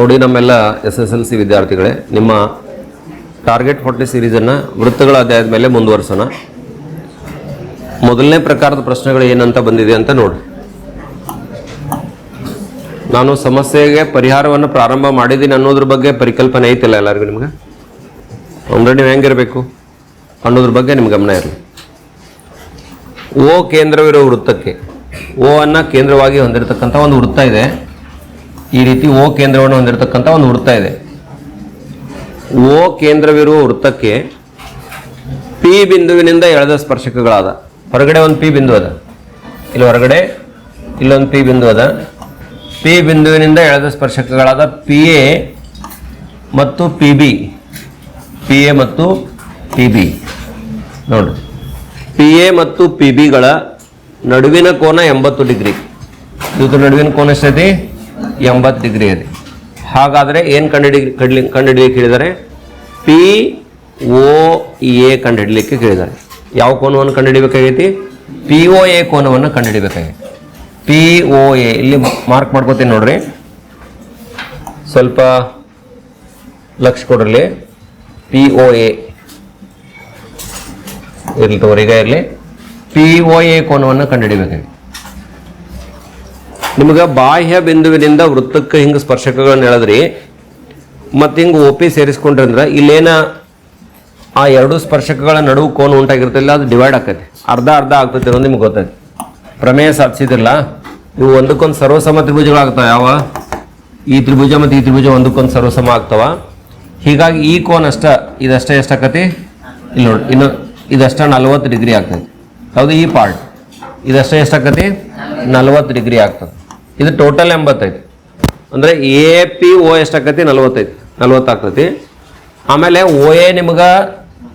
ನೋಡಿ ನಮ್ಮೆಲ್ಲ S S L C ವಿದ್ಯಾರ್ಥಿಗಳೇ, ನಿಮ್ಮ ಟಾರ್ಗೆಟ್ ಫೋರ್ಟಿ ಸಿರೀಸನ್ನು ವೃತ್ತಗಳ ಅಧ್ಯಾಯದ ಮೇಲೆ ಮುಂದುವರಿಸೋಣ. ಮೊದಲನೇ ಪ್ರಕಾರದ ಪ್ರಶ್ನೆಗಳು ಏನಂತ ಬಂದಿದೆ ಅಂತ ನೋಡಿ. ನಾನು ಸಮಸ್ಯೆಗೆ ಪರಿಹಾರವನ್ನು ಪ್ರಾರಂಭ ಮಾಡಿದ್ದೀನಿ ಅನ್ನೋದ್ರ ಬಗ್ಗೆ ಪರಿಕಲ್ಪನೆ ಐತಿಲ್ಲ ಎಲ್ಲರಿಗೂ ನಿಮ್ಗೆ? ಅಂದ್ರೆ ನೀವು ಹೆಂಗಿರಬೇಕು? ಅನ್ನೋದ್ರ ಬಗ್ಗೆ ನಿಮ್ಗೆ ಗಮನ ಇರಲಿ. ಓ ಕೇಂದ್ರವಿರೋ ವೃತ್ತಕ್ಕೆ, ಓ ಅನ್ನ ಕೇಂದ್ರವಾಗಿ ಹೊಂದಿರತಕ್ಕಂಥ ಒಂದು ವೃತ್ತ ಇದೆ. ಈ ರೀತಿ ಓ ಕೇಂದ್ರವನ್ನು ಹೊಂದಿರತಕ್ಕಂಥ ಒಂದು ವೃತ್ತ ಇದೆ. ಓ ಕೇಂದ್ರವಿರುವ ವೃತ್ತಕ್ಕೆ ಪಿ ಬಿಂದುವಿನಿಂದ ಎಳೆದ ಸ್ಪರ್ಶಕಗಳಾದ. ಹೊರಗಡೆ ಒಂದು ಪಿ ಬಿಂದು ಅದ. ಇಲ್ಲಿ ಹೊರಗಡೆ ಇಲ್ಲೊಂದು ಪಿ ಬಿಂದು ಅದ. ಪಿ ಬಿಂದುವಿನಿಂದ ಎಳೆದ ಸ್ಪರ್ಶಕಗಳಾದ ಪಿ ಎ ಮತ್ತು ಪಿ ಬಿ. ಪಿ ಎ ಮತ್ತು ಪಿ ಬಿ. ನೋಡ್ರಿ ಪಿ ಎ ಮತ್ತು ಪಿ ಬಿಗಳ ನಡುವಿನ ಕೋನ ಎಂಬತ್ತು ಡಿಗ್ರಿ. ಇದು ನಡುವಿನ ಕೋನ ಎಷ್ಟೈತಿ? ಎಂಬತ್ತು ಡಿಗ್ರಿ ಇದೆ ಹಾಗಾದರೆ ಏನು ಕಂಡುಹಿಡಿ ಕಡ್ಲಿ ಕಂಡುಹಿಡಿಯಲಿಕ್ಕೆ ಹೇಳಿದ್ದಾರೆ? ಪಿ, ಓ, ಎ ಕಂಡುಹಿಡಲಿಕ್ಕೆ ಕೇಳಿದ್ದಾರೆ. ಯಾವ ಕೋನವನ್ನು ಕಂಡುಹಿಡಿಬೇಕಾಗೈತಿ? ಪಿ ಒ ಎ ಕೋನವನ್ನು ಕಂಡುಹಿಡಿಬೇಕಾಗೈತಿ. ಪಿ ಒ ಎ, ಇಲ್ಲಿ ಮಾರ್ಕ್ ಮಾಡ್ಕೋತೀನಿ ನೋಡ್ರಿ. ಸ್ವಲ್ಪ ಲಕ್ಷ ಕೊಡ್ರಲ್ಲಿ. P O A. ಇರಲಿ ತೋರಿಗ ಇರಲಿ. ಪಿ ಒ ಎ ಕೋನವನ್ನು ಕಂಡುಹಿಡಿಬೇಕಾಗಿ ನಿಮ್ಗೆ ಬಾಹ್ಯ ಬಿಂದುವಿನಿಂದ ವೃತ್ತಕ್ಕೆ ಹಿಂಗೆ ಸ್ಪರ್ಶಕಗಳನ್ನ ಎಳೆದ್ರಿ ಮತ್ತು ಹಿಂಗೆ ಒ ಪಿ ಸೇರಿಸ್ಕೊಂಡ್ರಿ ಅಂದ್ರೆ ಇಲ್ಲೇನ ಆ ಎರಡು ಸ್ಪರ್ಶಕಗಳ ನಡುವು ಕೋನು ಉಂಟಾಗಿರ್ತಲ್ಲ ಅದು ಡಿವೈಡ್ ಆಕೈತಿ. ಅರ್ಧ ಅರ್ಧ ಆಗ್ತೈತಿ ಅನ್ನೋದು ನಿಮ್ಗೆ ಗೊತ್ತೈತಿ. ಪ್ರಮೇಯ ಸಾಧಿಸಿದಿಲ್ಲ ಇವು ಒಂದಕ್ಕೊಂದು ಸರ್ವಸಮ ತ್ರಿಭುಜಗಳಾಗ್ತಾವೆ ಯಾವ? ಈ ತ್ರಿಭುಜ ಮತ್ತು ಈ ತ್ರಿಭುಜ ಒಂದಕ್ಕೊಂದು ಸರ್ವಸಮ ಆಗ್ತಾವ. ಹೀಗಾಗಿ ಈ ಕೋನ್ ಅಷ್ಟ, ಇದಷ್ಟೇ ಎಷ್ಟಾಕತಿ? ಇಲ್ಲಿ ನೋಡಿ, ಇನ್ನು ಇದಷ್ಟ ನಲ್ವತ್ತು ಡಿಗ್ರಿ ಆಗ್ತೈತಿ. ಹೌದು, ಈ ಪಾರ್ಟ್ ಇದಷ್ಟೇ ಎಷ್ಟಾಕತಿ? ನಲ್ವತ್ತು ಡಿಗ್ರಿ ಆಗ್ತದೆ. ಇದು ಟೋಟಲ್ ಎಂಬತ್ತೈತಿ ಅಂದರೆ ಎ ಪಿ ಓ ಎಷ್ಟಾಗ್ತೈತಿ ನಲ್ವತ್ತೈತಿ ನಲ್ವತ್ತಾಗ್ತೈತಿ ಆಮೇಲೆ ಓ ಎ ನಿಮ್ಗೆ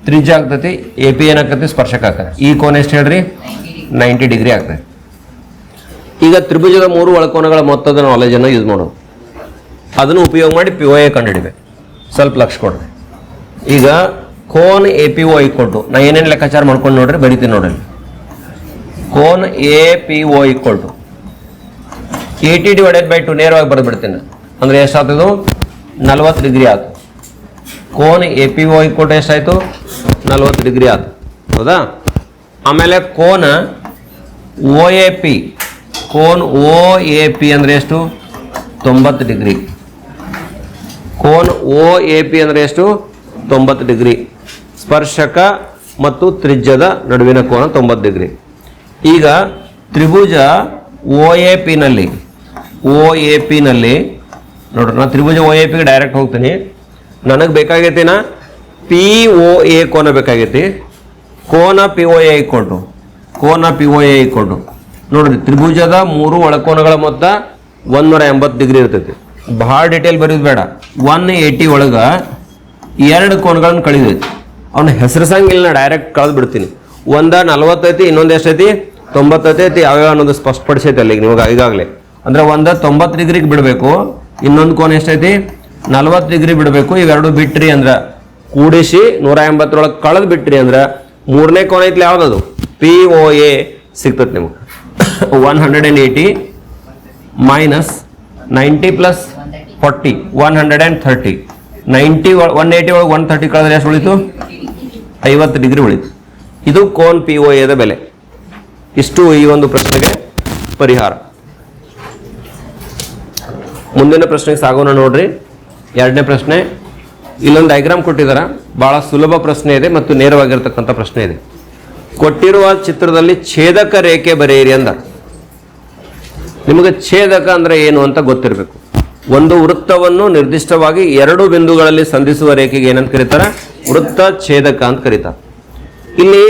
ತ್ರಿಜ್ ಆಗ್ತೈತಿ. ಎ ಪಿ ಏನಾಗ್ತೈತಿ ಸ್ಪರ್ಶಕ ಆಗ್ತದೆ ಈ ಕೋನ ಎಷ್ಟು ಹೇಳ್ರಿ? ನೈಂಟಿ ಡಿಗ್ರಿ ಆಗ್ತೈತಿ. ಈಗ ತ್ರಿಭುಜದ ಮೂರು ಒಳಕೋನಗಳ ಮೊತ್ತದ ನಾಲೆಜನ್ನು ಯೂಸ್ ಮಾಡೋದು. ಅದನ್ನು ಉಪಯೋಗ ಮಾಡಿ ಪಿ ಒ ಎ ಕಂಡುಹಿಡಿಬೇಕು. ಸ್ವಲ್ಪ ಲಕ್ಷ ಕೊಡ್ರಿ. ಈಗ ಕೋನ್ ಎ ಪಿ ಒ ಕೊಟ್ಟು ನಾ ಏನೇನು ಲೆಕ್ಕಾಚಾರ ಮಾಡ್ಕೊಂಡು ನೋಡ್ರಿ ಬರಿತೀನಿ ನೋಡ್ರಿ. ಕೋನ್ A P O ಇಕ್ಕೊಟ್ಟು A T divided by two ನೇರವಾಗಿ ಬರೆದು ಬಿಡ್ತೀನಿ ಅಂದ್ರೆ ಎಷ್ಟಾಗ್ತದು? ನಲ್ವತ್ತು ಡಿಗ್ರಿ ಆಯ್ತು ಕೋನ್ ಎ ಪಿ ಒ ಟು ಎಷ್ಟಾಯಿತು? ನಲ್ವತ್ತು ಡಿಗ್ರಿ ಆಯ್ತು ಹೌದಾ? ಆಮೇಲೆ ಕೋನ ಓ ಎ ಪಿ ಕೋನ್ ಓ ಎ ಪಿ ಅಂದರೆ ಎಷ್ಟು? ತೊಂಬತ್ತು ಡಿಗ್ರಿ. ಕೋನ್ ಓ ಎ ಪಿ ಅಂದರೆ ಎಷ್ಟು? ತೊಂಬತ್ತು ಡಿಗ್ರಿ. ಸ್ಪರ್ಶಕ ಮತ್ತು ತ್ರಿಜ್ಯದ ನಡುವಿನ ಕೋನ ತೊಂಬತ್ತು ಡಿಗ್ರಿ. ಈಗ ತ್ರಿಭುಜ ಓ ಎ ಪಿನಲ್ಲಿ ಓ ಎ ಪಿನಲ್ಲಿ ನೋಡ್ರಿ ನಾನು ತ್ರಿಭುಜ ಓ ಎ ಪಿಗೆ ಡೈರೆಕ್ಟ್ ಹೋಗ್ತೀನಿ. ನನಗೆ ಬೇಕಾಗೈತಿನ ಪಿ ಓ ಎ ಕೋನ ಬೇಕಾಗೈತಿ? ಕೋನ ಪಿ ಓ ಎ ಇಕ್ಕೊಂಡು. ಕೋನ ಪಿ ಓ ಎ ಇಕ್ಕೊಂಡು. ನೋಡ್ರಿ ತ್ರಿಭುಜದ ಮೂರು ಒಳಕೋನಗಳ ಮೊತ್ತ ಒಂದೂರ ಎಂಬತ್ತು ಡಿಗ್ರಿ ಇರ್ತೈತಿ. ಭಾಳ ಡೀಟೇಲ್ ಬರೀದು ಬೇಡ. ಒನ್ ಏಯ್ಟಿ ಒಳಗೆ ಎರಡು ಕೋನಗಳನ್ನು ಕಳಿದೈತಿ. ಅವ್ನ ಹೆಸರಿಸಂಗಿಲ್ಲ ಡೈರೆಕ್ಟ್ ಕಳೆದು ಬಿಡ್ತೀನಿ ಒಂದ ನಲ್ವತ್ತೈತಿ, ಇನ್ನೊಂದು ಎಷ್ಟೈತಿ? ತೊಂಬತ್ತೈತಿ ಯಾವ್ಯಾವ ಅನ್ನೋದು ಸ್ಪಷ್ಟಪಡಿಸೈತಿ ಅಲ್ಲಿಗೆ ನಿಮಗೆ ಈಗಾಗಲೇ. ಅಂದ್ರೆ ಒಂದ ತೊಂಬತ್ತು ಡಿಗ್ರಿಗೆ ಬಿಡಬೇಕು, ಇನ್ನೊಂದು ಕೋನ್ ಎಷ್ಟೈತಿ? ನಲ್ವತ್ತು ಡಿಗ್ರಿ ಬಿಡಬೇಕು, ಇವೆರಡು ಬಿಟ್ರಿ ಅಂದ್ರೆ ಕೂಡಿಸಿ ನೂರ ಎಂಬತ್ತರೊಳಗೆ ಕಳೆದು ಬಿಟ್ರಿ ಅಂದ್ರೆ ಮೂರನೇ ಕೋನ ಐತಿ ಯಾವ್ದದು? ಪಿ ಒ ಎ ಸಿಗ್ತದೆ ನಿಮ್ಗೆ. One hundred and eighty minus ninety plus forty one hundred and thirty ninety one eighty ಒಳಗೆ ಒನ್ ಥರ್ಟಿ ಕಳೆದ್ರೆ ಎಷ್ಟು ಉಳಿತು? ಐವತ್ತು ಡಿಗ್ರಿ ಉಳಿತು. ಇದು ಕೋನ್ ಪಿ ಒ ಎದ ಬೆಲೆ. ಇಷ್ಟು ಈ ಒಂದು ಪ್ರಶ್ನೆಗೆ ಪರಿಹಾರ. ಮುಂದಿನ ಪ್ರಶ್ನೆಗೆ ಸಾಗೋಣ ನೋಡ್ರಿ. ಎರಡನೇ ಪ್ರಶ್ನೆ, ಇಲ್ಲೊಂದು ಡೈಗ್ರಾಮ್ ಕೊಟ್ಟಿದ್ದಾರೆ ಬಹಳ ಸುಲಭ ಪ್ರಶ್ನೆ ಇದೆ ಮತ್ತು ನೇರವಾಗಿರ್ತಕ್ಕಂಥ ಪ್ರಶ್ನೆ ಇದೆ. ಕೊಟ್ಟಿರುವ ಚಿತ್ರದಲ್ಲಿ ಛೇದಕ ರೇಖೆ ಬರೆಯಿರಿ ಅಂದ. ನಿಮಗೆ ಛೇದಕ ಅಂದ್ರೆ ಏನು ಅಂತ ಗೊತ್ತಿರಬೇಕು. ಒಂದು ವೃತ್ತವನ್ನು ನಿರ್ದಿಷ್ಟವಾಗಿ ಎರಡು ಬಿಂದುಗಳಲ್ಲಿ ಸಂಧಿಸುವ ರೇಖೆಗೆ ಏನಂತ ಕರೀತಾರೆ? ವೃತ್ತ ಛೇದಕ ಅಂತ ಕರೀತಾರೆ. ಇಲ್ಲಿ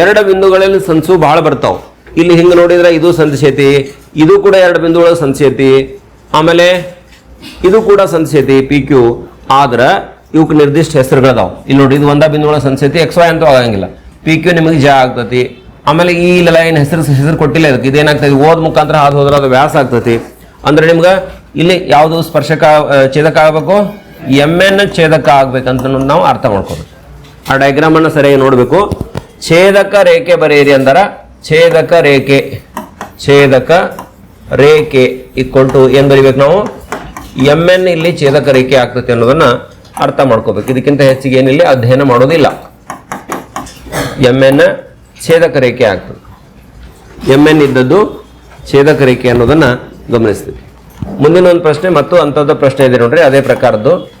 ಎರಡು ಬಿಂದುಗಳಲ್ಲಿ ಸಂಧಿಸು ಬಹಳ ಬರ್ತಾವ. ಇಲ್ಲಿ ಹಿಂಗೆ ನೋಡಿದ್ರೆ ಇದು ಸಂಧಿಸೈತಿ, ಇದು ಕೂಡ ಎರಡು ಬಿಂದುಗಳ ಸಂಧಿಸೈತಿ. ಆಮೇಲೆ ಇದು ಕೂಡ ಸಂಧಿಸೈತಿ ಪಿ ಕ್ಯೂ ಆದ್ರೆ ಇವಕ್ಕೆ ನಿರ್ದಿಷ್ಟ ಹೆಸರುಗಳದಾವ. ಇಲ್ಲಿ ನೋಡಿ, ಇದು ಒಂದ ಬಿಂದುಗಳ ಸಂಧಿಸೈತಿ ಎಕ್ಸ್ ವೈ ಅಂತೂ ಆಗಂಗಿಲ್ಲ. ಪಿ ಕ್ಯೂ ನಿಮಗೆ ಜ ಆಗ್ತತಿ. ಆಮೇಲೆ ಈ ಲೈನ್ ಹೆಸರು ಹೆಸರು ಕೊಟ್ಟಿಲ್ಲ ಇದಕ್ಕೆ. ಇದೇನಾಗ್ತದೆ? ಓದ್ ಮುಖಾಂತರ ಹಾದು ಹೋದ್ರೆ ಅದು ವ್ಯಾಸ ಆಗ್ತತಿ. ಅಂದ್ರೆ ನಿಮ್ಗೆ ಇಲ್ಲಿ ಯಾವುದು ಸ್ಪರ್ಶಕ ಛೇದಕ ಆಗಬೇಕು? ಎಂ ಎನ್ ಛೇದಕ ಆಗ್ಬೇಕಂತ ನಾವು ಅರ್ಥ ಮಾಡ್ಕೋಬೇಕು. ಆ ಡಯಾಗ್ರಾಮ್ ಅನ್ನು ಸರಿಯಾಗಿ ನೋಡಬೇಕು. ಛೇದಕ ರೇಖೆ ಬರೆಯಿರಿ ಅಂದರ. ಛೇದಕ ರೇಖೆ. ಛೇದಕ ರೇಖೆ ಟು ಏನ್ ಬರಿಬೇಕು ನಾವು? ಎಂ ಎನ್ ಇಲ್ಲಿ ಛೇದಕ ರೇಖೆ ಆಗ್ತದೆ ಅನ್ನೋದನ್ನ ಅರ್ಥ ಮಾಡ್ಕೋಬೇಕು. ಇದಕ್ಕಿಂತ ಹೆಚ್ಚಿಗೆ ಏನಿಲ್ಲ, ಅಧ್ಯಯನ ಮಾಡೋದಿಲ್ಲ. ಎಂ ಎನ್ ಛೇದಕ ರೇಖೆ ಆಗ್ತದೆ. ಎಂ ಎನ್ ಇದ್ದದ್ದು ಛೇದಕ ರೇಖೆ ಅನ್ನೋದನ್ನ ಗಮನಿಸ್ತೀವಿ. ಮುಂದಿನ ಒಂದು ಪ್ರಶ್ನೆ ಮತ್ತು ಅಂಥದ್ದು ಪ್ರಶ್ನೆ ಇದೆ ನೋಡ್ರಿ, ಅದೇ ಪ್ರಕಾರದ್ದು.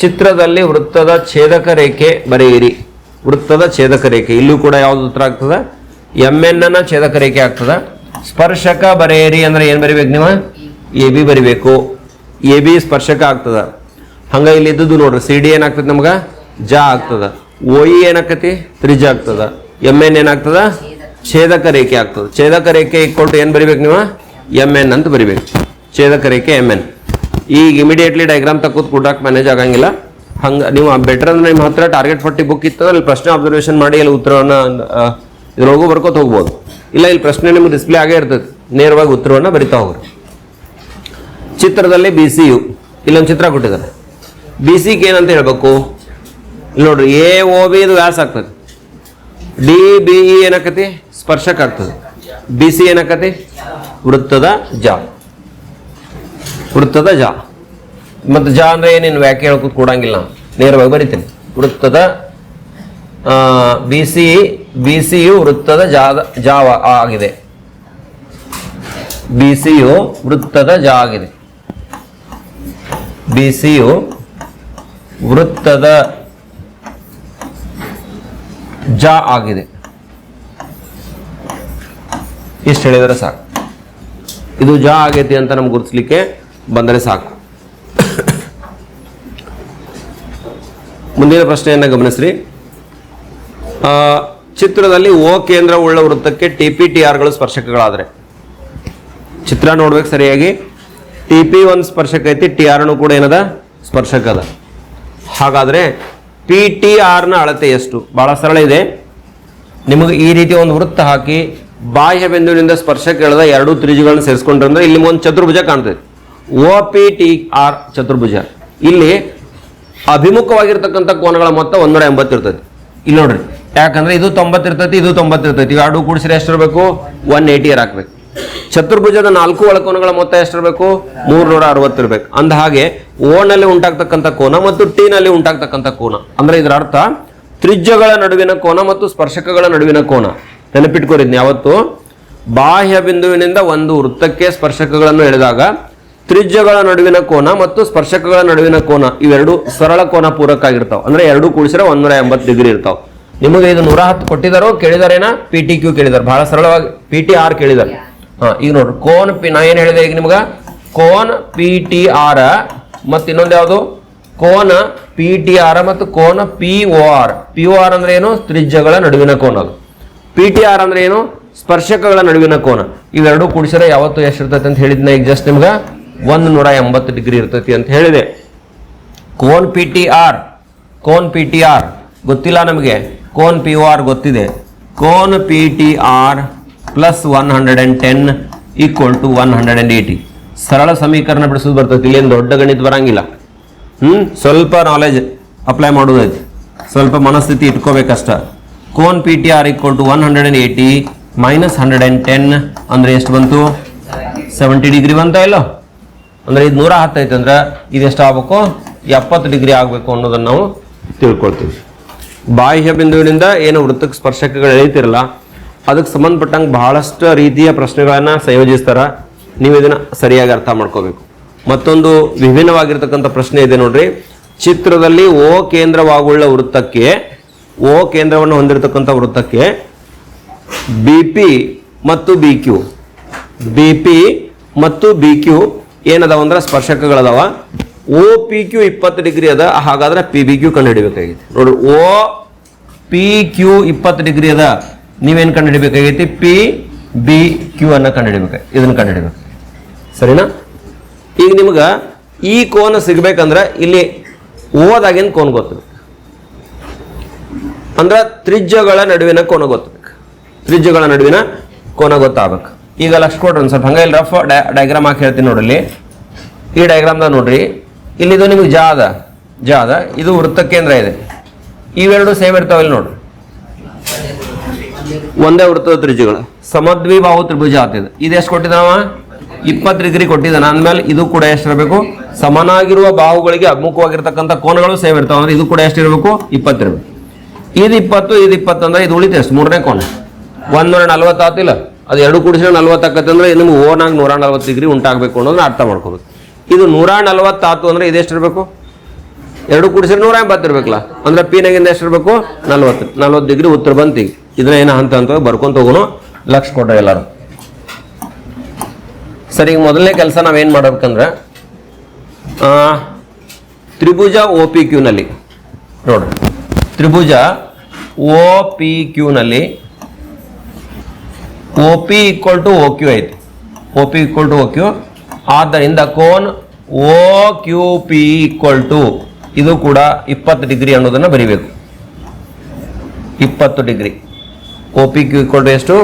ಚಿತ್ರದಲ್ಲಿ ವೃತ್ತದ ಛೇದಕ ರೇಖೆ ಬರೆಯಿರಿ. ವೃತ್ತದ ಛೇದಕ ರೇಖೆ, ಇಲ್ಲೂ ಕೂಡ ಯಾವ್ದು ಉತ್ತರ ಆಗ್ತದೆ? ಎಂ ಎನ್ನ ಛೇದಕ ರೇಖೆ ಆಗ್ತದ? ಸ್ಪರ್ಶಕ ಬರೆಯಿರಿ ಅಂದ್ರೆ ಏನ್ ಬರಿಬೇಕು ನೀವು? ಎ ಬಿ ಬರಿಬೇಕು. ಎ ಬಿ ಸ್ಪರ್ಶಕ ಆಗ್ತದ. ಹಂಗ ಇಲ್ಲಿ ಇದ್ದದ್ದು ನೋಡ್ರಿ, ಸಿ ಡಿ ಏನಾಗ್ತದೆ ನಮ್ಗ? ಜ ಆಗ್ತದ. ಓ ಇ ಏನಾಕತಿ ತ್ರಿಜ ಆಗ್ತದ. ಎಂ ಎನ್ ಏನಾಗ್ತದ? ಛೇದಕ ರೇಖೆ ಆಗ್ತದ. ಛೇದಕ ರೇಖೆ ಇಕ್ಕೊಟ್ಟು ಏನ್ ಬರಿಬೇಕು ನೀವು? ಎಂ ಎನ್ ಅಂತ ಬರಿಬೇಕು. ಛೇದಕ ರೇಖೆ ಎಂ ಎನ್. ಈಗ ಇಮಿಡಿಯೇಟ್ಲಿ ಡೈಗ್ರಾಮ್ ತಕ್ಕೋದು ಕೊಡಕ್ಕೆ ಮ್ಯಾನೇಜ್ ಆಗಂಗಿಲ್ಲ. ಹಂಗ ನೀವು ಬೆಟರ್ ಅಂದ್ರೆ ನಿಮ್ಮ ಹತ್ರ ಟಾರ್ಗೆಟ್ ಫಾರ್ಟಿ ಬುಕ್ ಇತ್ತು ಅಲ್ಲಿ ಪ್ರಶ್ನೆ ಅಬ್ಸರ್ವೇಷನ್ ಮಾಡಿ, ಅಲ್ಲಿ ಉತ್ತರವನ್ನ ಇದ್ರೊಳಗೂ ಬರ್ಕೋತ ಹೋಗ್ಬೋದು. ಇಲ್ಲ, ಇಲ್ಲಿ ಪ್ರಶ್ನೆ ನಿಮ್ಗೆ ಡಿಸ್ಪ್ಲೇ ಆಗೇ ಇರ್ತದೆ. ನೇರವಾಗಿ ಉತ್ತರವನ್ನು ಬರಿತಾ ಹೋಗ್ರಿ. ಚಿತ್ರದಲ್ಲಿ ಬಿ ಸಿ ಯು ಇಲ್ಲೊಂದು ಚಿತ್ರ ಕೊಟ್ಟಿದ್ದಾರೆ. ಬಿ ಸಿಗೆ ಏನಂತ ಹೇಳಬೇಕು? ಇಲ್ಲಿ ನೋಡ್ರಿ ಎ ಓ ಬಿ ಇದು ವ್ಯಾಸ ಆಗ್ತದೆ. ಡಿ ಬಿ ಇ ಏನಕ್ಕತಿ ಸ್ಪರ್ಶಕ ಆಗ್ತದೆ. ಬಿ ಸಿ ಏನಕ್ಕತಿ ವೃತ್ತದ ಜಾ. ವೃತ್ತದ ಜಾ. ಮತ್ತು ಜಾ ಅಂದರೆ ಏನೇನು ವ್ಯಾಖ್ಯೆ ಕೂಡಂಗಿಲ್ಲ. ನೇರವಾಗಿ ಬರಿತೀನಿ. ವೃತ್ತದ ಬಿ ಸಿ ಬಿ ಸಿ ವೃತ್ತದ ಜಾಗ, ಜಾವ ಆಗಿದೆ. ಬಿಸಿಯು ವೃತ್ತದ ಜಾಗಿದೆ. ಆಗಿದೆ ವೃತ್ತದ ಜ ಆಗಿದೆ. ಇಷ್ಟು ಹೇಳಿದರೆ ಸಾಕು. ಇದು ಜ ಆಗೈತಿ ಅಂತ ನಮ್ಗೆ ಗುರುತಿಸ್ಲಿಕ್ಕೆ ಬಂದರೆ ಸಾಕು. ಮುಂದಿನ ಪ್ರಶ್ನೆಯನ್ನು ಗಮನಿಸ್ರಿ. ಚಿತ್ರದಲ್ಲಿ ಓ ಕೇಂದ್ರವುಳ್ಳ ವೃತ್ತಕ್ಕೆ ಟಿ ಪಿ ಟಿ ಆರ್ಗಳು ಸ್ಪರ್ಶಕಗಳಾದರೆ. ಚಿತ್ರ ನೋಡ್ಬೇಕು ಸರಿಯಾಗಿ. ಟಿ ಪಿ ಒಂದು ಸ್ಪರ್ಶಕ ಐತಿ, ಟಿ ಆರ್ನು ಕೂಡ ಏನದ? ಸ್ಪರ್ಶಕ ಅದ ಹಾಗಾದ್ರೆ ಪಿ ಟಿ ಆರ್ನ ಅಳತೆ ಎಷ್ಟು? ಬಹಳ ಸರಳ ಇದೆ. ನಿಮಗೆ ಈ ರೀತಿ ಒಂದು ವೃತ್ತ ಹಾಕಿ ಬಾಹ್ಯ ಬಿಂದುವಿನಿಂದ ಸ್ಪರ್ಶಕ್ಕೆ ಎಳೆದ ಎರಡು ತ್ರಿಜುಗಳನ್ನು ಸೇರಿಸ್ಕೊಂಡ್ರೆ ಇಲ್ಲಿ ಒಂದು ಚತುರ್ಭುಜ ಕಾಣ್ತದೆ. ಓ ಪಿ ಟಿ ಆರ್ ಚತುರ್ಭುಜ. ಇಲ್ಲಿ ಅಭಿಮುಖವಾಗಿರ್ತಕ್ಕಂಥ ಕೋನಗಳ ಮೊತ್ತ ಒಂದೂರ ಇರ್ತದೆ. ಇಲ್ಲಿ ನೋಡ್ರಿ. ಯಾಕಂದ್ರೆ ಇದು ತೊಂಬತ್ತಿರ್ತೈತಿ ಇದು ತೊಂಬತ್ತಿರ್ತೈತಿ. ಎರಡು ಕೂಡಿಸಿದ್ರೆ ಎಷ್ಟಿರಬೇಕು? ಒನ್ ಏಯ್ಟಿ ಇಯರ್ ಹಾಕ್ಬೇಕು. ಚತುರ್ಭುಜದ ನಾಲ್ಕು ಒಳಕೋನಗಳ ಮೊತ್ತ ಎಷ್ಟಿರಬೇಕು? ಮೂರ್ನೂರ ಅರವತ್ತಿರ್ಬೇಕು ಅಂದ ಹಾಗೆ ಓ ನಲ್ಲಿ ಉಂಟಾಗ್ತಕ್ಕಂಥ ಕೋನ ಮತ್ತು ಟಿ ನಲ್ಲಿ ಉಂಟಾಗ್ತಕ್ಕಂಥ ಕೋನ. ಅಂದ್ರೆ ಇದರ ಅರ್ಥ, ತ್ರಿಜ್ಯಗಳ ನಡುವಿನ ಕೋನ ಮತ್ತು ಸ್ಪರ್ಶಕಗಳ ನಡುವಿನ ಕೋನ. ನೆನಪಿಟ್ಕೋರಿದ್ನಿ ಯಾವತ್ತು? ಬಾಹ್ಯ ಬಿಂದುವಿನಿಂದ ಒಂದು ವೃತ್ತಕ್ಕೆ ಸ್ಪರ್ಶಕಗಳನ್ನು ಎಳೆದಾಗ, ತ್ರಿಜ್ಯಗಳ ನಡುವಿನ ಕೋನ ಮತ್ತು ಸ್ಪರ್ಶಕಗಳ ನಡುವಿನ ಕೋನ ಇವೆರಡು ಸರಳ ಕೋನ ಪೂರಕ ಆಗಿರ್ತಾವ. ಅಂದ್ರೆ ಎರಡು ಕೂಡಿಸಿದ್ರೆ ಒಂದೂರ ಎಂಬತ್ತು ಡಿಗ್ರಿ ಇರ್ತಾವ. ನಿಮಗೆ ಇದು ನೂರ ಹತ್ತು ಕೊಟ್ಟಿದಾರೋ ಕೇಳಿದಾರೇನ? ಪಿ ಟಿ ಕ್ಯೂ ಕೇಳಿದಾರೆ. ಬಹಳ ಸರಳವಾಗಿ ಪಿ ಟಿ ಆರ್ ಕೇಳಿದಾರೆ. ಹಾ, ಈಗ ನೋಡ್ರಿ, ಕೋನ್ ಪಿ ನಾ ಏನ್ ಹೇಳಿದೆ ಈಗ ನಿಮ್ಗೆ? ಕೋನ್ ಪಿ ಟಿ ಆರ್ ಮತ್ತು ಇನ್ನೊಂದು ಯಾವುದು? ಕೋನ ಪಿ ಟಿ ಆರ್ ಮತ್ತು ಕೋನ P O R P O R ಅಂದ್ರೆ ಏನು? ತ್ರಿಜ್ಯಗಳ ನಡುವಿನ ಕೋನ ಅದು. ಪಿ ಟಿ ಆರ್ ಅಂದ್ರೆ ಏನು? ಸ್ಪರ್ಶಕಗಳ ನಡುವಿನ ಕೋನ. ಇವೆರಡು ಕೂಡಿಸಿದ್ರೆ ಯಾವತ್ತು ಎಷ್ಟಿರ್ತೈತೆ ಅಂತ ಹೇಳಿದ್ನ ಈಗ ಜಸ್ಟ್ ನಿಮ್ಗೆ ಒಂದು ನೂರ ಎಂಬತ್ತು ಡಿಗ್ರಿ ಇರ್ತೈತಿ ಅಂತ ಹೇಳಿದೆ. ಕೋನ್ ಪಿ ಟಿ ಆರ್ ಕೋನ್ ಪಿ ಟಿ ಆರ್ ಗೊತ್ತಿಲ್ಲ ನಮಗೆ? ಕೋನ್ ಪಿ ಓ ಆರ್ ಗೊತ್ತಿದೆ. Cone P T R plus one hundred and ten equal to one hundred and eighty ಸರಳ ಸಮೀಕರಣ ಬಿಡಿಸೋದು ಬರ್ತೈತಿ ಇಲ್ಲೇನು ದೊಡ್ಡ ಗಣಿತ ಬರಂಗಿಲ್ಲ. ಹ್ಞೂ ಸ್ವಲ್ಪ ನಾಲೆಜ್ ಅಪ್ಲೈ ಮಾಡೋದೈತಿ ಸ್ವಲ್ಪ ಮನಸ್ಥಿತಿ ಇಟ್ಕೋಬೇಕಷ್ಟ. Cone P T R equal to one hundred and eighty minus hundred and ten ಅಂದರೆ ಎಷ್ಟು ಬಂತು? ಸೆವೆಂಟಿ ಡಿಗ್ರಿ ಬಂತ ಇಲ್ಲೋ? ಅಂದರೆ ಇದು ನೂರ ಹತ್ತೈತೆ ಅಂದ್ರೆ ಇದೆಷ್ಟು ಆಗಬೇಕು ಆಗ್ಬೇಕು ಎಪ್ಪತ್ತು ಡಿಗ್ರಿ ಆಗಬೇಕು ಅನ್ನೋದನ್ನು ನಾವು ತಿಳ್ಕೊಳ್ತೀವಿ. ಬಾಹ್ಯ ಬಿಂದುವಿನಿಂದ ಏನು ವೃತ್ತಕ್ಕೆ ಸ್ಪರ್ಶಕಗಳು ಎಳಿತಿರಲ್ಲ, ಅದಕ್ಕೆ ಸಂಬಂಧಪಟ್ಟಂಗೆ ಬಹಳಷ್ಟು ರೀತಿಯ ಪ್ರಶ್ನೆಗಳನ್ನು ಸಂಯೋಜಿಸ್ತಾರ. ನೀವು ಇದನ್ನು ಸರಿಯಾಗಿ ಅರ್ಥ ಮಾಡ್ಕೋಬೇಕು. ಮತ್ತೊಂದು ವಿಭಿನ್ನವಾಗಿರ್ತಕ್ಕಂಥ ಪ್ರಶ್ನೆ ಇದೆ ನೋಡ್ರಿ. ಚಿತ್ರದಲ್ಲಿ ಓ ಕೇಂದ್ರವಾಗುಳ್ಳ ವೃತ್ತಕ್ಕೆ, ಓ ಕೇಂದ್ರವನ್ನು ಹೊಂದಿರತಕ್ಕಂಥ ವೃತ್ತಕ್ಕೆ ಬಿ ಪಿ ಮತ್ತು ಬಿ ಕ್ಯೂ. ಬಿ ಪಿ ಮತ್ತು ಬಿ ಕ್ಯೂ ಏನದಾವ ಅಂದ್ರೆ ಸ್ಪರ್ಶಕಗಳದಾವ. ಓ ಪಿ ಕ್ಯೂ ಇಪ್ಪತ್ತು ಡಿಗ್ರಿ ಅದ, ಹಾಗಾದ್ರೆ ಪಿ ಬಿ ಕ್ಯೂ ಕಂಡು ಹಿಡಿಬೇಕಾಗೈತಿ ನೋಡ್ರಿ ಓ ಪಿ ಕ್ಯೂ ಇಪ್ಪತ್ತು ಡಿಗ್ರಿ ಅದ, ನೀವೇನು ಕಂಡು ಹಿಡಿಬೇಕಾಗೈತಿ ಪಿ ಬಿ ಕ್ಯೂ ಅನ್ನ ಕಂಡು ಹಿಡಿಬೇಕು ಇದನ್ನ ಕಂಡು ಹಿಡಿಬೇಕು ಸರಿನಾ? ಈಗ ನಿಮ್ಗೆ ಈ ಕೋನ ಸಿಗಬೇಕಂದ್ರೆ ಇಲ್ಲಿ ಓದಾಗಿನ ಕೋನ್ ಗೊತ್ತಬೇಕು ಅಂದ್ರೆ ತ್ರಿಜ್ಯಗಳ ನಡುವಿನ ಕೋನ ಗೊತ್ತಬೇಕು ತ್ರಿಜ್ಯಗಳ ನಡುವಿನ ಕೋನ ಗೊತ್ತಾಗಬೇಕು. ಈಗ ಲಕ್ಷ ಕೊಡ್ರಿ ಒಂದು ಸ್ವಲ್ಪ ಹಂಗೆ ಇಲ್ಲಿ ರಫ್ ಡಯಾಗ್ರಾಮ್ ಹಾಕಿ ಹೇಳ್ತೀನಿ ನೋಡ್ರಿ ಈ ಡಯಾಗ್ರಾಮ್ದಾಗ ನೋಡ್ರಿ ಇಲ್ಲಿದು ನಿಮಗೆ ಜಾದ. ಜಾದ ಇದು ವೃತ್ತ ಕೇಂದ್ರ ಇದೆ. ಇವೆರಡು ಸೇಮ್ ಇರ್ತಾವೆ ಇಲ್ಲಿ ನೋಡ್ರಿ ಒಂದೇ ವೃತ್ತದ ತ್ರಿಜ್ಯಗಳು. ಸಮದ್ವಿಬಾಹು ತ್ರಿಭುಜ ಆಗ್ತಿದೆ ಇದು. ಎಷ್ಟು ಕೊಟ್ಟಿದ್ದಾವ ಇಪ್ಪತ್ತು ಡಿಗ್ರಿ ಕೊಟ್ಟಿದ್ದಾನೆ. ಅಂದಮೇಲೆ ಇದು ಕೂಡ ಎಷ್ಟಿರಬೇಕು ಸಮನಾಗಿರುವ ಬಾಹುಗಳಿಗೆ ಅಭಿಮುಖವಾಗಿರ್ತಕ್ಕಂಥ ಕೋನಗಳು ಸೇಮ್ ಇರ್ತಾವೆ. ಅಂದ್ರೆ ಇದು ಕೂಡ ಎಷ್ಟಿರಬೇಕು ಇಪ್ಪತ್ತಿರಬೇಕು ಇದು ಇಪ್ಪತ್ತು ಇದು ಇಪ್ಪತ್ತು ಅಂದ್ರೆ ಇದು ಉಳಿತು ಎಷ್ಟು? ಮೂರನೇ ಕೋನ. ಒಂದೂರ ನಲ್ವತ್ತು ಆತಿಲ್ಲ. ಅದು ಎರಡು ಕೂಡಿಸಿದ್ರೆ ನಲ್ವತ್ತು ಆಕತ್ತೆ ಅಂದ್ರೆ ನಿಮ್ಗೆ ಓನಾಗಿ ನೂರ ನಲ್ವತ್ತು ಡಿಗ್ರಿ ಉಂಟಾಗಬೇಕು ಅನ್ನೋದನ್ನ ಅರ್ಥ ಮಾಡ್ಕೋಬೇಕು. ಇದು ನೂರ ನಲ್ವತ್ತು ಆತು ಅಂದ್ರೆ ಇದೆಷ್ಟಿರಬೇಕು? ಎರಡು ಕೂಡಿಸಿದ್ರೆ ನೂರ ಎಂಬತ್ತು ಇರ್ಬೇಕಲ್ಲ ಅಂದ್ರೆ ಎಷ್ಟು ಎಷ್ಟಿರಬೇಕು? ನಲ್ವತ್ತು. ನಲ್ವತ್ತು ಡಿಗ್ರಿ ಉತ್ತರ ಬಂತು ಇದನ್ನ ಏನು ಹಂತ ಅಂತ ಬರ್ಕೊಂತ ಹೋಗೋಣ ಲಕ್ಷ ಕೊಡ್ರಿ ಎಲ್ಲರೂ. ಸರಿ, ಈಗ ಮೊದಲನೇ ಕೆಲಸ ನಾವೇನು ಮಾಡ್ಬೇಕಂದ್ರೆ ತ್ರಿಭುಜ ಒ ಪಿ ಕ್ಯೂನಲ್ಲಿ ನೋಡ್ರಿ. ತ್ರಿಭುಜ O P ಕ್ಯೂನಲ್ಲಿ O P equal to O Q ಐತಿ. O P equal to O Q ಆದ್ದರಿಂದ cone O Q P equal to ಇದು ಕೂಡ ಇಪ್ಪತ್ತು ಡಿಗ್ರಿ ಅನ್ನೋದನ್ನು ಬರಿಬೇಕು. ಇಪ್ಪತ್ತು degree. O P Q equal to ಎಷ್ಟು?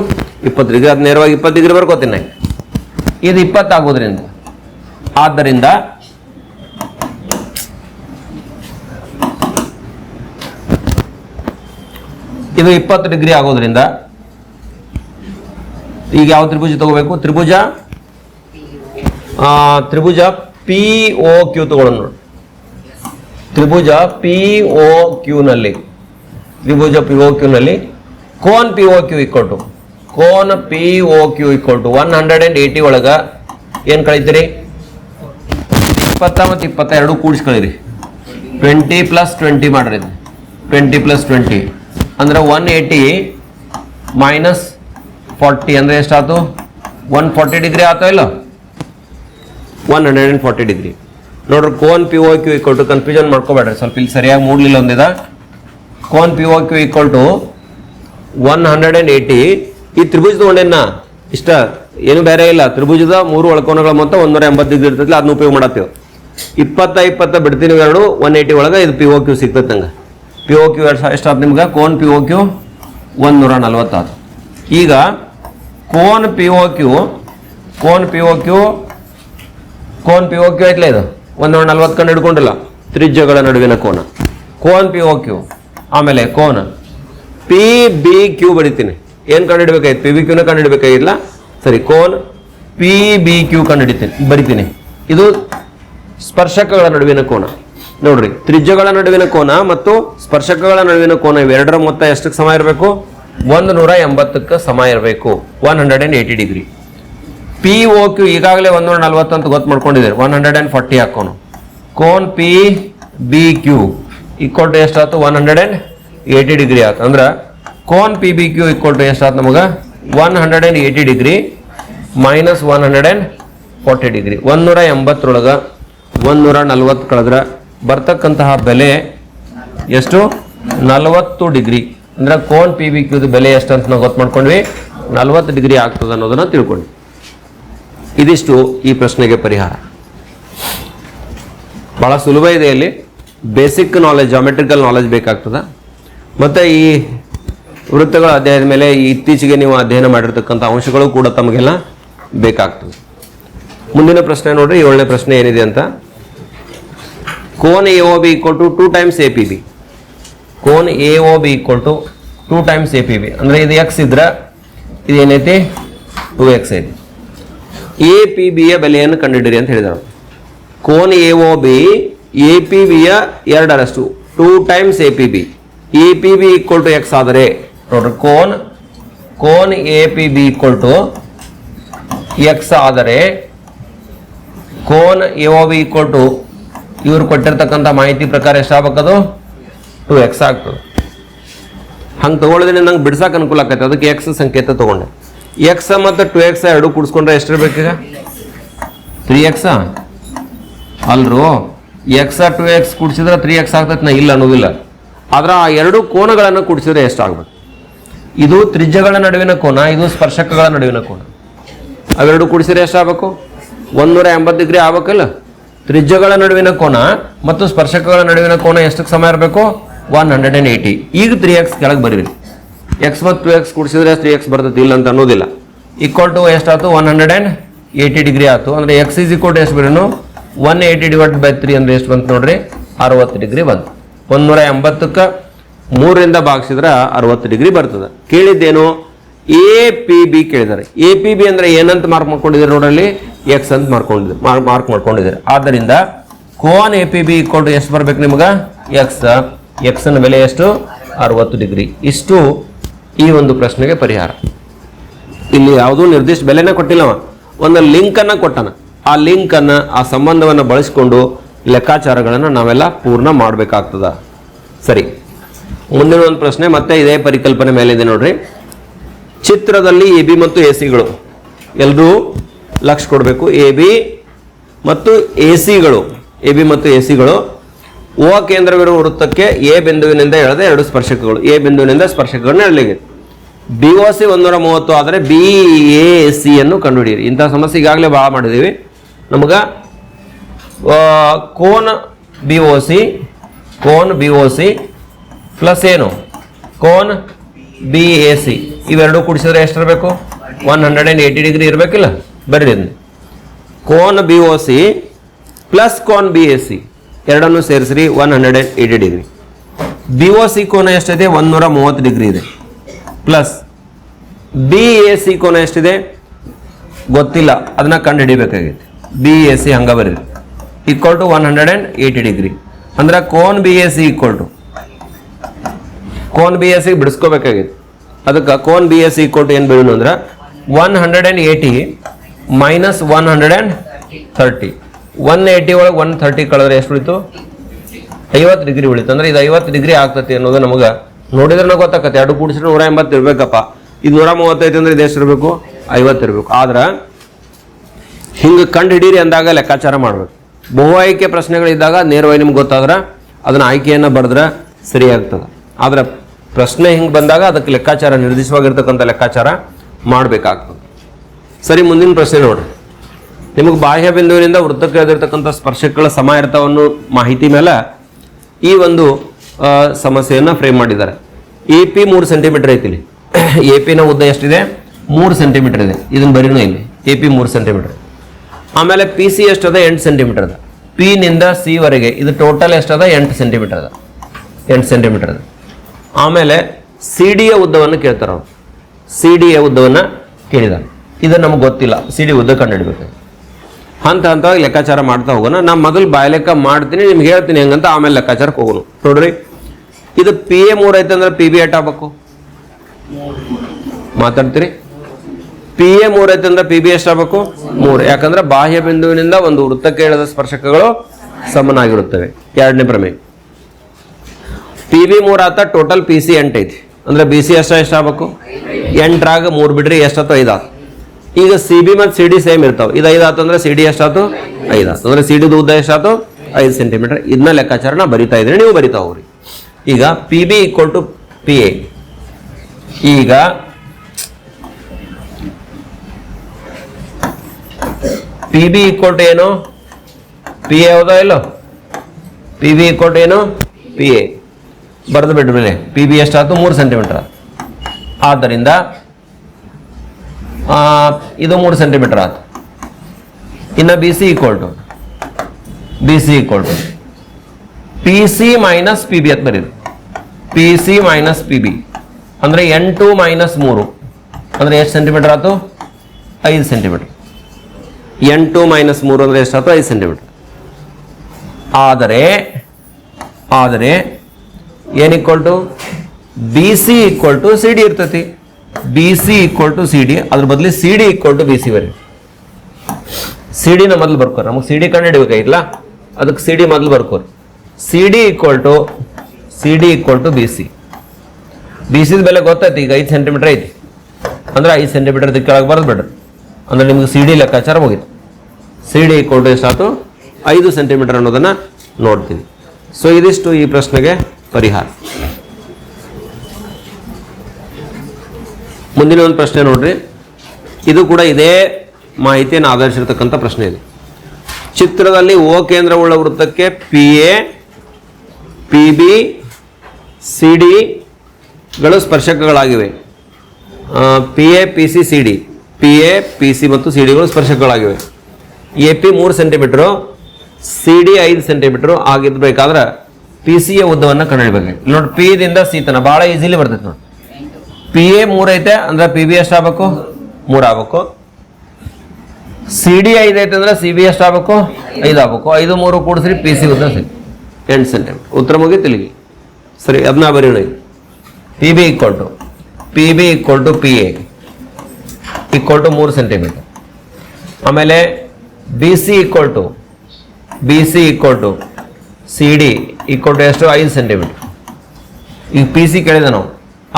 ಇಪ್ಪತ್ತು ಡಿಗ್ರಿ. ಅದು ನೇರವಾಗಿ ಇಪ್ಪತ್ತು ಡಿಗ್ರಿ ಬರ್ಕೋತೀನಿ. ಇದು ಇಪ್ಪತ್ತಾಗೋದ್ರಿಂದ. ಆದ್ದರಿಂದ ಇದು ಇಪ್ಪತ್ತು ಡಿಗ್ರಿ ಆಗೋದ್ರಿಂದ ಈಗ ಯಾವ ತ್ರಿಭುಜ ತಗೋಬೇಕು? ತ್ರಿಭುಜ ತ್ರಿಭುಜ ಪಿ ಒ ಕ್ಯೂ ತಗೊಳ್ಳೋಣ ನೋಡಿ. ತ್ರಿಭುಜ ಪಿ ಒ ಕ್ಯೂನಲ್ಲಿ ತ್ರಿಭುಜ ಪಿ ಒ ಕ್ಯೂನಲ್ಲಿ cone P O Q equal to cone P O Q equal to one hundred and eighty ಒಳಗ ಏನು ಕಳೀತೀರಿ? ಇಪ್ಪತ್ತ ಮತ್ತು ಇಪ್ಪತ್ತ ಎರಡು ಕೂಡಿಸ್ಕೊಳ್ಳಿರಿ. ಟ್ವೆಂಟಿ ಪ್ಲಸ್ ಟ್ವೆಂಟಿ ಮಾಡ್ರಿ ಟ್ವೆಂಟಿ ಪ್ಲಸ್ ಟ್ವೆಂಟಿ ಅಂದ್ರೆ ಒನ್ ಏಯ್ಟಿ ಮೈನಸ್ ಫಾರ್ಟಿ ಅಂದರೆ ಎಷ್ಟಾಯ್ತು? ಒನ್ ಫಾರ್ಟಿ ಡಿಗ್ರಿ ಆತೋ ಇಲ್ಲ? One hundred and forty degree ನೋಡ್ರಿ cone P O Q equal to confusion ಮಾಡ್ಕೋಬೇಡ್ರಿ. ಸ್ವಲ್ಪ ಇಲ್ಲಿ ಸರಿಯಾಗಿ ಮೂಡ್ಲಿಲ್ಲ ಒಂದಿದ. Cone P O Q equal to one hundred and eighty ಈ ತ್ರಿಭುಜದ ಒಂಡೆನ ಇಷ್ಟ? ಏನು ಬೇರೆ ಇಲ್ಲ. ತ್ರಿಭುಜದ ಮೂರು ಒಳಕೋನಗಳ ಮೊತ್ತ ಒಂದೂರ ಎಂಬತ್ತು ಡಿಗ್ರಿ ಇರ್ತೈತಿ ಅದನ್ನ ಉಪಯೋಗ ಮಾಡತ್ತೇವೆ. ಇಪ್ಪತ್ತ ಇಪ್ಪತ್ತ ಬಿಡ್ತೀನಿ ಎರಡು ಒನ್ ಏಯ್ಟಿ ಒಳಗೆ ಇದು ಪಿ ಓ ಕ್ಯೂ ಸಿಗ್ತೈತೆ ನಂಗೆ. ಪಿ ಓ ಕ್ಯೂ ಎರಡು ಎಷ್ಟು ಎಷ್ಟಾಯ್ತು ನಿಮ್ಗೆ? ಕೋನ್ ಪಿ ಓ ಕ್ಯೂ ಒಂದೂರ ನಲ್ವತ್ತಾರು ಈಗ ಕೋನ್ ಪಿ ಓ ಕ್ಯೂ ಕೋನ್ ಪಿ ಓ ಕ್ಯೂ ಕೋನ್ ಪಿ ಓ ಕ್ಯೂ ಐತ್ಲ ಇದು? ಒಂದು ನಲ್ವತ್ತು ಕಂಡು ಹಿಡ್ಕೊಂಡಿಲ್ಲ. ತ್ರಿಜ್ಯಗಳ ನಡುವಿನ ಕೋನ. ಕೋನ್ ಪಿ ಓ ಕ್ಯೂ ಆಮೇಲೆ ಕೋನ. ಪಿ ಬಿ ಕ್ಯೂ ಬಡಿತೀನಿ ಏನು ಕಂಡು ಹಿಡಬೇಕಾಯ್ತು? ಪಿ ಬಿ ಕ್ಯೂನ ಕಂಡು ಹಿಡಬೇಕಾಗಿಲ್ಲ ಸರಿ, ಕೋನ್ ಪಿ ಬಿ ಕ್ಯೂ ಕಂಡು ಹಿಡಿತೀನಿ, ಬರಿತೀನಿ. ಇದು ಸ್ಪರ್ಶಕಗಳ ನಡುವಿನ ಕೋನ. ನೋಡ್ರಿ, ತ್ರಿಜ್ಯಗಳ ನಡುವಿನ ಕೋನ ಮತ್ತು ಸ್ಪರ್ಶಕಗಳ ನಡುವಿನ ಕೋನ ಇವೆರಡರ ಮೊತ್ತ ಎಷ್ಟಕ್ಕೆ ಸಮ ಇರಬೇಕು? ಒಂದು ನೂರ ಎಂಬತ್ತಕ್ಕೆ ಸಮ ಇರಬೇಕು. One hundred and eighty degree P O Q ಈಗಾಗಲೇ ಒಂದೂರ ನಲ್ವತ್ತು ಅಂತ ಗೊತ್ತು ಮಾಡ್ಕೊಂಡಿದ್ದೀರಿ ಒನ್ ಹಂಡ್ರೆಡ್ ಆ್ಯಂಡ್ ಫಾರ್ಟಿ ಹಾಕೋನು. Cone P B Q equal to ಎಷ್ಟಾಯ್ತು one hundred and eighty degree ಆಯ್ತು. ಅಂದ್ರೆ cone P B Q equal to ಎಷ್ಟಾಯ್ತು ನಮಗೆ? One hundred and eighty degree minus one hundred and forty degree. ಒಂದೂರ ಎಂಬತ್ತರೊಳಗೆ ಒಂದೂರ ನಲ್ವತ್ತು ಕಳೆದ್ರೆ ಬರ್ತಕ್ಕಂತಹ ಬೆಲೆ ಎಷ್ಟು? ನಲವತ್ತು ಡಿಗ್ರಿ. ಅಂದ್ರೆ ಕೋನ್ ಪಿ ಬಿ ಕ್ಯೂದು ಬೆಲೆ ಎಷ್ಟು ಅಂತ ನಾವು ಗೊತ್ತು ಮಾಡ್ಕೊಂಡ್ವಿ ನಲವತ್ತು ಡಿಗ್ರಿ ಆಗ್ತದೆ ಅನ್ನೋದನ್ನು ತಿಳ್ಕೊಂಡ್ವಿ. ಇದಿಷ್ಟು ಈ ಪ್ರಶ್ನೆಗೆ ಪರಿಹಾರ. ಬಹಳ ಸುಲಭ ಇದೆ ಇಲ್ಲಿ. ಬೇಸಿಕ್ ನಾಲೆಜ್ ಜಾಮೆಟ್ರಿಕಲ್ ನಾಲೆಜ್ ಬೇಕಾಗ್ತದೆ. ಮತ್ತು ಈ ವೃತ್ತಗಳ ಅಧ್ಯಯನದ ಮೇಲೆ ಇತ್ತೀಚೆಗೆ ನೀವು ಅಧ್ಯಯನ ಮಾಡಿರ್ತಕ್ಕಂಥ ಅಂಶಗಳು ಕೂಡ ತಮಗೆಲ್ಲ ಬೇಕಾಗ್ತದೆ. ಮುಂದಿನ ಪ್ರಶ್ನೆ ನೋಡ್ರಿ, ಏಳನೇ ಪ್ರಶ್ನೆ ಏನಿದೆ ಅಂತ. Cone A O B equal to two times A P B cone A O B equal to two times A P B ಅಂದರೆ ಇದು ಎಕ್ಸ್ ಇದ್ರೆ, ಇದೇನೈತಿ? ಟೂ ಎಕ್ಸ್ ಐತಿ. ಎ ಪಿ ಬಿಯ ಬೆಲೆಯನ್ನು ಕಂಡುಹಿಡಿರಿ ಅಂತ ಹೇಳಿದರು cone A O B A P ಬಿಯ ಎರಡರಷ್ಟು two times A P B A P B equal to X ಆದರೆ, ನೋಡ್ರಿ, ಕೋನ್ cone A P B equal to X ಆದರೆ, cone A O B equal to ಇವರು ಕೊಟ್ಟಿರ್ತಕ್ಕಂಥ ಮಾಹಿತಿ ಪ್ರಕಾರ ಎಷ್ಟಾಗಬೇಕದು? ಟು ಎಕ್ಸ್ ಆಗ್ತದೆ. ಹಂಗೆ ತೊಗೊಳ್ಳೋದೇ ನಂಗೆ ಬಿಡ್ಸಕ್ಕೆ ಅನುಕೂಲ ಆಕೈತೆ. ಅದಕ್ಕೆ ಎಕ್ಸ್ ಸಂಕೇತ ತಗೊಂಡೆ. ಎಕ್ಸ್ ಮತ್ತು ಟು ಎಕ್ಸ ಎರಡು ಕೂಡಿಸ್ಕೊಂಡ್ರೆ ಎಷ್ಟಿರ್ಬೇಕೀಗ ತ್ರೀ ಎಕ್ಸ ಅಲ್ರು ಎಕ್ಸ ಟು ಎಕ್ಸ್ ಕೂಡಿಸಿದ್ರೆ ತ್ರೀ ಎಕ್ಸ್ ಆಗ್ತೈತೆ ನಾ ಇಲ್ಲ ಅನ್ನೋದಿಲ್ಲ. ಆದ್ರೆ ಆ ಎರಡು ಕೋನಗಳನ್ನು ಕೂಡಿಸಿದ್ರೆ ಎಷ್ಟಾಗ್ಬೇಕು ಇದು ತ್ರಿಜ್ಯಗಳ ನಡುವಿನ ಕೋನ, ಇದು ಸ್ಪರ್ಶಕಗಳ ನಡುವಿನ ಕೋನ. ಅವೆರಡು ಕೂಡಿಸಿದ್ರೆ ಎಷ್ಟಾಗಬೇಕು ಒಂದೂರ ಎಂಬತ್ತು ಡಿಗ್ರಿ ಆಗ್ಬೇಕಲ್ಲ? ತ್ರಿಜ್ಯಗಳ ನಡುವಿನ ಕೋನ ಮತ್ತು ಸ್ಪರ್ಶಕಗಳ ನಡುವಿನ ಕೋನ ಎಷ್ಟಕ್ಕೆ ಸಮಯ ಇರಬೇಕು? ಒನ್ ಹಂಡ್ರೆಡ್ ಆ್ಯಂಡ್ ಏಯ್ಟಿ ಈಗ ತ್ರೀ ಎಕ್ಸ್ ಕೆಳಗೆ ಬರೀರಿ. ಎಕ್ಸ್ ಮತ್ತು ಟು ಎಕ್ಸ್ ಕೂಡಿಸಿದ್ರೆ ತ್ರೀ ಎಕ್ಸ್ ಬರ್ತೈತಿ, ಇಲ್ಲ ಅಂತ ಅನ್ನೋದಿಲ್ಲ. ಈಕ್ವಲ್ ಟು ಎಷ್ಟಾಯ್ತು one hundred and eighty degree ಆಯ್ತು. ಅಂದರೆ ಎಕ್ಸ್ ಈಸ್ ಈಕ್ವಲ್ ಟು ಎಷ್ಟು ಬರೀನು one eighty divide by three ಅಂದರೆ ಎಷ್ಟು ಬಂತು ನೋಡ್ರಿ? ಅರವತ್ತು ಡಿಗ್ರಿ ಬಂತು. ಒಂದೂರ ಎಂಬತ್ತಕ್ಕೆ ಮೂರರಿಂದ ಭಾಗಿಸಿದ್ರೆ ಅರವತ್ತು ಡಿಗ್ರಿ ಬರ್ತದೆ. ಕೇಳಿದ್ದೇನು? ಎ ಪಿ ಬಿ ಕೇಳಿದ್ದಾರೆ. ಎ ಪಿ ಬಿ ಅಂದರೆ ಏನಂತ ಮಾರ್ಕ್ ಮಾಡ್ಕೊಂಡಿದ್ದಾರೆ ನೋಡ್ರಲ್ಲಿ ಎಕ್ಸ್ ಅಂತ ಮಾಡ್ಕೊಂಡಿದ್ದಾರೆ. ಮಾರ್ಕ್ ಮಾಡ್ಕೊಂಡಿದ್ದಾರೆ. ಆದ್ದರಿಂದ cone A P B equal to ಎಷ್ಟು ಬರ್ಬೇಕು ನಿಮ್ಗೆ? ಎಕ್ಸ್ ಎಕ್ಸ್ನ ಬೆಲೆ ಎಷ್ಟು? ಅರವತ್ತು ಡಿಗ್ರಿ ಇಷ್ಟು ಈ ಒಂದು ಪ್ರಶ್ನೆಗೆ ಪರಿಹಾರ. ಇಲ್ಲಿ ಯಾವುದೂ ನಿರ್ದಿಷ್ಟ ಬೆಲೆನೇ ಕೊಟ್ಟಿಲ್ಲವ ಒಂದು ಲಿಂಕನ್ನು ಕೊಟ್ಟನ. ಆ ಲಿಂಕನ್ನು, ಆ ಸಂಬಂಧವನ್ನು ಬಳಸಿಕೊಂಡು ಲೆಕ್ಕಾಚಾರಗಳನ್ನು ನಾವೆಲ್ಲ ಪೂರ್ಣ ಮಾಡಬೇಕಾಗ್ತದ. ಸರಿ. ಮುಂದಿನ ಒಂದು ಪ್ರಶ್ನೆ ಮತ್ತೆ ಇದೇ ಪರಿಕಲ್ಪನೆ ಮೇಲಿದೆ ನೋಡ್ರಿ. ಚಿತ್ರದಲ್ಲಿ ಎ ಬಿ ಮತ್ತು ಎ ಸಿಗಳು ಎಲ್ಲರೂ ಲಕ್ಷ ಕೊಡಬೇಕು. ಎ ಬಿ ಮತ್ತು ಎ ಸಿಗಳು ಎ ಬಿ ಮತ್ತು ಎ ಸಿಗಳು ಓ ಕೇಂದ್ರವಿರುವ ವೃತ್ತಕ್ಕೆ ಎ ಬಿಂದುವಿನಿಂದ ಎಳೆದ ಎರಡು ಸ್ಪರ್ಶಕಗಳು. ಎ ಬಿಂದುವಿನಿಂದ ಸ್ಪರ್ಶಕಗಳನ್ನ ಎಳಲಿಗೆ ಬಿ ಓ ಸಿ ಒಂದೂರ ಮೂವತ್ತು ಆದರೆ ಬಿ ಎ ಸಿ ಅನ್ನು ಕಂಡುಹಿಡಿಯಿರಿ. ಇಂತಹ ಸಮಸ್ಯೆ ಈಗಾಗಲೇ ಭಾಳ ಮಾಡಿದ್ದೀವಿ. ನಮಗೆ ಕೋನ್ ಬಿ ಓ ಸಿ ಕೋನ್ ಬಿ ಓ ಸಿ ಪ್ಲಸ್ ಏನು? ಕೋನ್ ಬಿ ಎ ಸಿ ಇವೆರಡು ಕೂಡಿಸಿದ್ರೆ ಎಷ್ಟಿರಬೇಕು? One hundred and eighty degree ಇರಬೇಕಿಲ್ಲ? ಬರ್ರಿ ಅದನ್ನ ಕೋನ್ ಬಿ ಓ ಸಿ ಪ್ಲಸ್ ಕೋನ್ ಬಿ ಎ ಸಿ ಎರಡನ್ನು ಸೇರಿಸ್ರಿ one hundred and eighty degree B O C ಕೋನ ಎಷ್ಟಿದೆ? ಒಂದೂರ ಮೂವತ್ತು ಡಿಗ್ರಿ ಇದೆ. ಪ್ಲಸ್ ಬಿ ಎ ಸಿ ಕೋನ ಎಷ್ಟಿದೆ? ಗೊತ್ತಿಲ್ಲ. ಅದನ್ನ ಕಂಡು ಹಿಡಿಬೇಕಾಗೈತೆ ಬಿ ಎ ಸಿ ಹಂಗ ಬರೀರಿ. Equal to one hundred and eighty degree ಅಂದ್ರೆ cone B A C equal to cone B A C ಬಿಡಿಸ್ಕೋಬೇಕಾಗಿತ್ತು ಅದಕ್ಕೆ ಕೋನ್ ಬಿ ಎಸ್ ಸಿ ಟು ಏನು ಬೀಳೋಣ ಅಂದ್ರೆ one hundred and eighty minus one hundred and thirty one eighty ಒಳಗೆ one thirty ಕಳೆದ್ರೆ ಎಷ್ಟು ಉಳಿತು? ಐವತ್ತು ಡಿಗ್ರಿ ಉಳಿತು. ಅಂದ್ರೆ ಇದು ಐವತ್ತು ಡಿಗ್ರಿ ಆಗ್ತತಿ ಅನ್ನೋದು ನಮಗೆ ನೋಡಿದ್ರೆ ಗೊತ್ತಾಗತ್ತೆ ಎರಡು ಕೂಡಿಸಿದ್ರೆ ನೂರ ಎಂಬತ್ತು ಇರಬೇಕಪ್ಪ. ಇದು ನೂರ ಮೂವತ್ತೈತಿ ಅಂದ್ರೆ ಇದು ಎಷ್ಟು ಇರಬೇಕು? ಐವತ್ತು ಇರಬೇಕು. ಆದ್ರೆ ಹಿಂಗೆ ಕಂಡು ಹಿಡೀರಿ ಅಂದಾಗ ಲೆಕ್ಕಾಚಾರ ಮಾಡಬೇಕು. ಬಹು ಆಯ್ಕೆ ಪ್ರಶ್ನೆಗಳಿದ್ದಾಗ ನೇರವಾಗಿ ನಿಮ್ಗೆ ಗೊತ್ತಾದ್ರೆ ಅದನ್ನ ಆಯ್ಕೆಯನ್ನು ಬರೆದ್ರೆ ಸರಿ ಆಗ್ತದೆ. ಆದ್ರೆ ಪ್ರಶ್ನೆ ಹಿಂಗೆ ಬಂದಾಗ ಅದಕ್ಕೆ ಲೆಕ್ಕಾಚಾರ ನಿರ್ದಿಷ್ಟವಾಗಿರ್ತಕ್ಕಂಥ ಲೆಕ್ಕಾಚಾರ ಮಾಡಬೇಕಾಗ್ತದೆ. ಸರಿ, ಮುಂದಿನ ಪ್ರಶ್ನೆ ನೋಡ್ರಿ. ನಿಮಗೆ ಬಾಹ್ಯ ಬಿಂದುವಿನಿಂದ ವೃತ್ತಕ್ಕೆ ಎದುರಿರ್ತಕ್ಕಂಥ ಸ್ಪರ್ಶಕಗಳ ಸಮ ಮಾಹಿತಿ ಮೇಲೆ ಈ ಒಂದು ಸಮಸ್ಯೆಯನ್ನು ಫ್ರೇಮ್ ಮಾಡಿದ್ದಾರೆ. ಎ ಪಿ ಮೂರು ಸೆಂಟಿಮೀಟರ್ ಐತಿ ಇಲ್ಲಿ. ಎ ಪಿನ ಉದ್ದ ಎಷ್ಟಿದೆ? ಮೂರು ಸೆಂಟಿಮೀಟರ್ ಇದೆ. ಇದನ್ನು ಬರೀನು ಇಲ್ಲಿ. ಎ ಪಿ ಮೂರು ಸೆಂಟಿಮೀಟರ್ ಆಮೇಲೆ ಪಿ ಸಿ ಎಷ್ಟದ? ಎಂಟು ಸೆಂಟಿಮೀಟರ್ ಅದ. ಪಿ ನಿಂದ ಸಿ ವರೆಗೆ. ಇದು ಟೋಟಲ್ ಎಷ್ಟದ? ಎಂಟು ಸೆಂಟಿಮೀಟರ್ ಅದ. ಎಂಟು ಸೆಂಟಿಮೀಟರ್ ಅದ. ಆಮೇಲೆ ಸಿ ಡಿಯ ಉದ್ದವನ್ನು ಕೇಳ್ತಾರೆ ಅವರು. ಸಿ ಡಿಯ ಉದ್ದವನ್ನು ಕೇಳಿದಾರೆ. ಇದು ನಮಗೆ ಗೊತ್ತಿಲ್ಲ. ಸಿ ಡಿ ಉದ್ದ ಕಂಡುಹಿಡಬೇಕು. ಹಂತ ಹಂತವಾಗಿ ಲೆಕ್ಕಾಚಾರ ಮಾಡ್ತಾ ಹೋಗೋಣ. ನಾ ಮೊದಲು ಬಾಯ್ ಲೆಕ್ಕ ಮಾಡ್ತೀನಿ, ನಿಮ್ಗೆ ಹೇಳ್ತೀನಿ ಹೆಂಗಂತ ಆಮೇಲೆ ಲೆಕ್ಕಾಚಾರಕ್ಕೆ ಹೋಗೋಣ. ನೋಡ್ರಿ, ಇದು ಪಿ ಎ ಮೂರ್ ಐತೆ ಅಂದ್ರೆ ಪಿ ಬಿ ಎಟ್ ಆಗ್ಬೇಕು. ಮಾತಾಡ್ತೀರಿ? ಪಿ ಎ ಮೂರ್ ಐತೆ ಅಂದ್ರೆ ಪಿ ಬಿ ಎಷ್ಟಾಗಬೇಕು ಮೂರು. ಯಾಕಂದ್ರೆ ಬಾಹ್ಯ ಬಿಂದುವಿನಿಂದ ಒಂದು ವೃತ್ತಕ್ಕೆ ಎಳೆದ ಸ್ಪರ್ಶಕಗಳು ಸಮನಾಗಿರುತ್ತವೆ. ಎರಡನೇ ಪ್ರಮೇ ಪಿ ಬಿ ಮೂರು ಆತ ಟೋಟಲ್ ಪಿ ಸಿ ಎಂಟು ಐತಿ. ಅಂದ್ರೆ ಬಿ ಸಿ ಎಷ್ಟ ಎಷ್ಟಾಗಬೇಕು ಎಂಟರಾಗ ಮೂರು ಬಿಡ್ರಿ ಎಷ್ಟಾತು ಐದು ಆತು ಈಗ ಸಿ ಬಿ ಮತ್ತು ಸಿ ಡಿ ಸೇಮ್ ಇರ್ತಾವೆ. ಇದು ಐದು ಆತು ಅಂದ್ರೆ ಸಿ ಡಿ ಎಷ್ಟಾತು? ಐದು ಆತು. ಅಂದ್ರೆ ಸಿ ಡಿದು ಉದ್ದ ಎಷ್ಟಾತು? ಐದು ಸೆಂಟಿಮೀಟರ್ ಇದನ್ನ ಲೆಕ್ಕಾಚಾರ ನಾ ಬರಿತಾ ಇದ್ರೆ ನೀವು ಬರಿತಾ ಹೋಗ್ರಿ. ಈಗ P B equal to P A ಈಗ ಪಿ ಬಿ ಈಕ್ವಲ್ ಟು ಏನು? ಪಿ ಎ ಹೌದಾ ಇಲ್ಲೋ? ಪಿ ಬಿ ಈಕ್ವಲ್ ಟು ಏನು? ಪಿ ಎ ಬರೆದು ಬಿಟ್ಮೇಲೆ ಪಿ ಬಿ ಎಷ್ಟಾಯ್ತು ಮೂರು ಸೆಂಟಿಮೀಟರ್ ಆದ್ದರಿಂದ ಇದು ಮೂರು ಸೆಂಟಿಮೀಟರ್ ಆಯ್ತು ಇನ್ನು B C equal to B C equal to P C minus P B ಅಂತ ಬರೀರಿ. P C minus P B ಅಂದರೆ ಎಂಟು ಮೈನಸ್ ಮೂರು. ಅಂದರೆ ಎಷ್ಟು ಸೆಂಟಿಮೀಟರ್ ಆಯ್ತು ಐದು ಸೆಂಟಿಮೀಟರ್ ಎಂಟು ಮೈನಸ್ ಮೂರು ಅಂದರೆ ಎಷ್ಟಾಯ್ತು ಐದು ಸೆಂಟಿಮೀಟರ್ ಆದರೆ ಆದರೆ, ಏನು equal to B C equal to C D ಇರ್ತೈತಿ. B C equal to C D ಅದ್ರ ಬದಲು C D equal to B C ಬರೀ. ಸಿ ಡಿನ ಮೊದಲು ಬರ್ಕೋರಿ. ನಮಗೆ ಸಿ ಡಿ ಕಂಡು ಹಿಡಿಬೇಕಾಗಿಲ್ಲ ಅದಕ್ಕೆ ಸಿ ಡಿ ಮೊದಲು ಬರ್ಕೋರಿ. C D equal to C D equal to B C B ಸಿದ ಬೆಲೆ ಗೊತ್ತೈತಿ? ಈಗ ಐದು ಸೆಂಟಿಮೀಟರ್ ಐತಿ. ಅಂದ್ರೆ ಐದು ಸೆಂಟಿಮೀಟರ್ ಕೆಳಗೆ ಬರೆದು ಬಿಡ್ರಿ. ಅಂದ್ರೆ ನಿಮ್ಗೆ ಸಿ ಡಿ ಲೆಕ್ಕಾಚಾರ ಮುಗೀತು. ಸಿ ಡಿ ಈಕ್ವಲ್ ಟು ಎಷ್ಟಾಯ್ತು ಐದು ಸೆಂಟಿಮೀಟರ್ ಅನ್ನೋದನ್ನ ನೋಡ್ತೀವಿ. ಸೊ ಇದಿಷ್ಟು ಈ ಪ್ರಶ್ನೆಗೆ ಪರಿಹಾರ. ಮುಂದಿನ ಒಂದು ಪ್ರಶ್ನೆ ನೋಡ್ರಿ. ಇದು ಕೂಡ ಇದೇ ಮಾಹಿತಿಯನ್ನು ಆಧರಿಸಿರ್ತಕ್ಕಂಥ ಪ್ರಶ್ನೆ ಇದೆ. ಚಿತ್ರದಲ್ಲಿ ಓ ಕೇಂದ್ರವುಳ್ಳ ವೃತ್ತಕ್ಕೆ P A, P B, C ಡಿಗಳು ಸ್ಪರ್ಶಕಗಳಾಗಿವೆ. P A, P C C D. P A, P C ಮತ್ತು ಸಿ ಡಿಗಳು ಸ್ಪರ್ಶಕಗಳಾಗಿವೆ. ಎ ಪಿ ಮೂರು ಸೆಂಟಿಮೀಟ್ರು, ಸಿ ಡಿ ಐದು ಸೆಂಟಿಮೀಟ್ರು ಆಗಿರ್ಬೇಕಾದ್ರೆ ಪಿ ಸಿ ಯ ಉದ್ದವನ್ನು ಕಂಡುಹಿಡಬೇಕು ನೋಡಿ ಪಿ ದಿಂದ ಸಿ ತನ ಭಾಳ ಈಸಿಲಿ ಬರ್ತೈತೆ ನೋಡಿ ಪಿ ಎ ಮೂರು ಐತೆ ಅಂದ್ರೆ ಪಿ ಬಿ ಎಷ್ಟು ಆಗ್ಬೇಕು ಮೂರು ಆಗ್ಬೇಕು. ಸಿ ಡಿ ಐದು ಐತೆ ಅಂದ್ರೆ ಸಿ ಬಿ ಎಷ್ಟು ಆಗ್ಬೇಕು ಐದು ಆಗ್ಬೇಕು. ಐದು ಮೂರು ಕೂಡಿಸ್ರಿ ಪಿ ಸಿ ಉದ್ದ ಸಿಗ್ ಎಂಟು ಸೆಂಟಿಮೀಟರ್ ಉತ್ತರ ಮುಗಿ ತಿಳಿಗಿ ಸರಿ ಅದನ್ನ ಬರೀಣ P B equal to P B equal to P A equal to ಮೂರು ಸೆಂಟಿಮೀಟರ್ ಆಮೇಲೆ B C equal to B C equal to C D equal to ಎಷ್ಟು? ಐದು ಸೆಂಟಿಮೀಟರ್ ಈಗ ಪಿ ಸಿ ಕೇಳಿದೆ ನಾವು.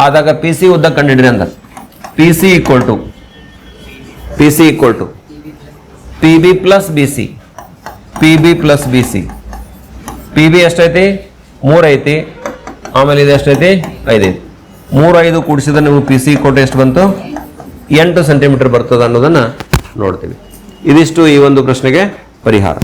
ಆದಾಗ ಪಿ ಸಿ ಉದ್ದ ಕಂಡಿಡ್ರಿ ಅಂದ. P C equal to P C equal to P B plus B C P B plus B C P B ಎಷ್ಟೈತಿ? ಮೂರೈತಿ ಆಮೇಲೆ ಇದು ಎಷ್ಟೈತಿ? ಐದೈತಿ ಮೂರು ಐದು ಕೂಡಿಸಿದ ನಿಮಗೆ ಪಿ ಸಿ ಕೊಟ್ಟು ಎಷ್ಟು ಬಂತು? ಎಂಟು ಸೆಂಟಿಮೀಟರ್ ಬರ್ತದೆ ಅನ್ನೋದನ್ನು ನೋಡ್ತೀವಿ. ಇದಿಷ್ಟು ಈ ಒಂದು ಪ್ರಶ್ನೆಗೆ ಪರಿಹಾರ.